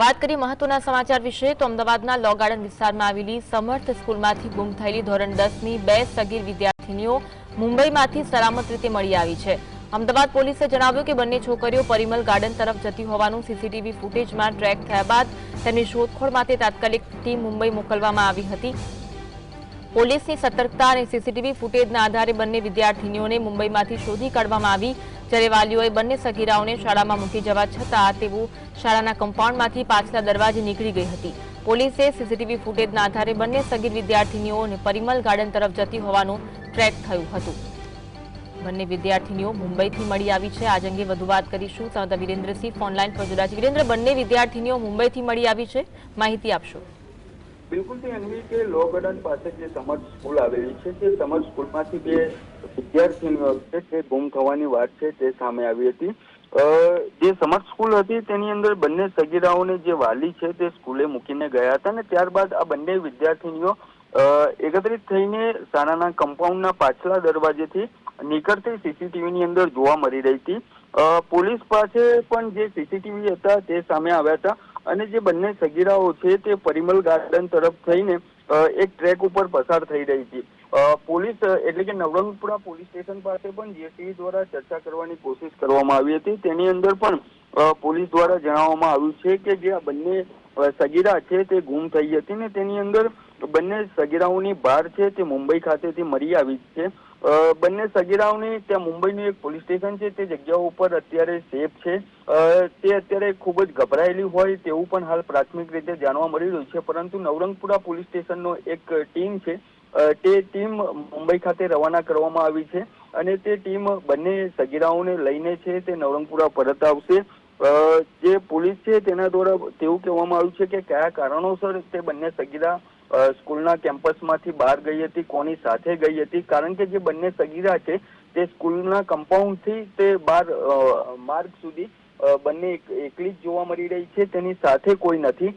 વાત કરી મહત્વના સમાચાર વિશે, તો અમદાવાદના લો ગાર્ડન વિસ્તારમાં આવેલી સમર્થ સ્કૂલમાંથી ગુમ થયેલી ધોરણ દસની બે સગીર વિદ્યાર્થીનીઓ મુંબઈમાંથી સલામત રીતે મળી આવી છે. અમદાવાદ પોલીસે જણાવ્યું કે બંને છોકરીઓ પરિમલ ગાર્ડન તરફ જતી હોવાનું સીસીટીવી ફૂટેજમાં ટ્રેક થયા બાદ તેની શોધખોળ માટે તાત્કાલિક ટીમ મુંબઈ મોકલવામાં આવી હતી. પોલીસની સતર્કતા અને સીસીટીવી ફૂટેજના આધારે બંને વિદ્યાર્થીનીઓને મુંબઈમાંથી શોધી કાઢવામાં આવી જ્યારે વાલીઓએ બંને સગીરાઓને શાળામાં મૂકી જવા છતાં તેઓ શાળાના કમ્પાઉન્ડમાંથી પાછલા દરવાજે નીકળી ગઈ હતી. પોલીસે સીસીટીવી ફૂટેજના આધારે બંને સગીર વિદ્યાર્થીનીઓને પરિમલ ગાર્ડન તરફ જતી હોવાનું ટ્રેક થયું હતું. બંને વિદ્યાર્થીનીઓ મુંબઈથી મળી આવી છે. આજ અંગે વધુ વાત કરીશું. સંવાદદાતા વિરેન્દ્રસિંહ ફોનલાઈન પર જોડાયા વિરેન્દ્ર, બંને વિદ્યાર્થીનીઓ મુંબઈથી મળી આવી છે. માહિતી આપશો. બિલકુલ તે અન્વી કે લો ગાર્ડન પાસે જે સમર સ્કૂલ આવેલી છે, તે સમર સ્કૂલમાંથી બે વિદ્યાર્થીનીઓ છે, તે ગુમ થવાની વાત છે, તે સામે આવી હતી. જે સમર સ્કૂલ હતી, તેની અંદર બંને સગીરાઓને જે વાલી છે, તે સ્કૂલે મૂકીને ગયા હતા અને ત્યારબાદ આ બંને વિદ્યાર્થીનીઓ એકત્રિત થઈને શાળાના કમ્પાઉન્ડના પાછલા દરવાજેથી નીકળતી સીસીટીવીની અંદર જોવા મળી રહી હતી. પોલીસ પાસે પણ જે સીસીટીવી હતા, તે સામે આવ્યા હતા. અને જે બંને સગીરાઓ છે તે પરિમલ ગાર્ડન તરફ થઈને એક ટ્રેક ઉપર પસાર થઈ રહી હતી. પોલીસ એટલે કે નવરંગપુરા પોલીસ સ્ટેશન પાસે પણ જીએસટીવી દ્વારા ચર્ચા કરવાની કોશિશ કરવામાં આવી હતી. તેની અંદર પણ પોલીસ દ્વારા જણાવવામાં આવ્યું છે કે જે આ બંને સગીરા છે તે ગુમ થઈ હતી ને તેની અંદર બંને સગીરાઓની બાર છે, તે મુંબઈ ખાતેથી મળી આવી છે. બંને સગીરાઓની ત્યાં મુંબઈનું એક પોલીસ સ્ટેશન છે, તે જગ્યા ઉપર અત્યારે સેફ છે. તે અત્યારે ખૂબ જ ગભરાયેલી હોય તેવું પણ હાલ પ્રાથમિક રીતે જાણવા મળી રહ્યું છે, પરંતુ નવરંગપુરા પોલીસ સ્ટેશનનો એક ટીમ છે. તે ટીમ મુંબઈ ખાતે રવાના કરવામાં આવી છે અને તે ટીમ બંને સગીરાઓને લઈને છે, તે નવરંગપુરા પરત આવશે. જે પોલીસ છે તેના દ્વારા તેવું કહેવામાં આવ્યું છે કે કયા કારણોસર તે બંને સગીરા સ્કૂલના કેમ્પસમાંથી બહાર ગઈ હતી, કોની સાથે ગઈ હતી? કારણ કે જે બંને સગીરા છે તે સ્કૂલના કમ્પાઉન્ડથી તે બાર માર્ગ સુધી બંને એકલી જ જોવા મળી રહી છે, તેની સાથે કોઈ નથી.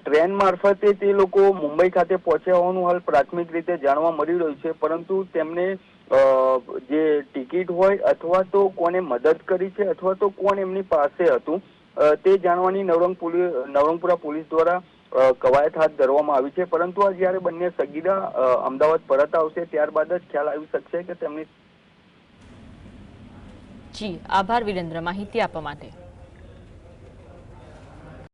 ટ્રેન મારફતે તે લોકો મુંબઈ ખાતે પહોંચ્યા હોવાનું હાલ પ્રાથમિક રીતે જાણવા મળી રહ્યું છે, પરંતુ તેમને જે ટિકિટ હોય અથવા તો કોને મદદ કરી છે અથવા તો કોણ એમની પાસે હતું તે જાણવાની નવરંગ નવરંગપુરા પોલીસ દ્વારા કવાયત હાથ ધરવામાં આવી છે, પરંતુ આ જ્યારે બંને સગીરા અમદાવાદ પરત આવશે, ત્યારબાદ જ ખ્યાલ આવી શકશે કે તેમની જી આભાર વિરેન્દ્ર. માહિતી આપવા માટે.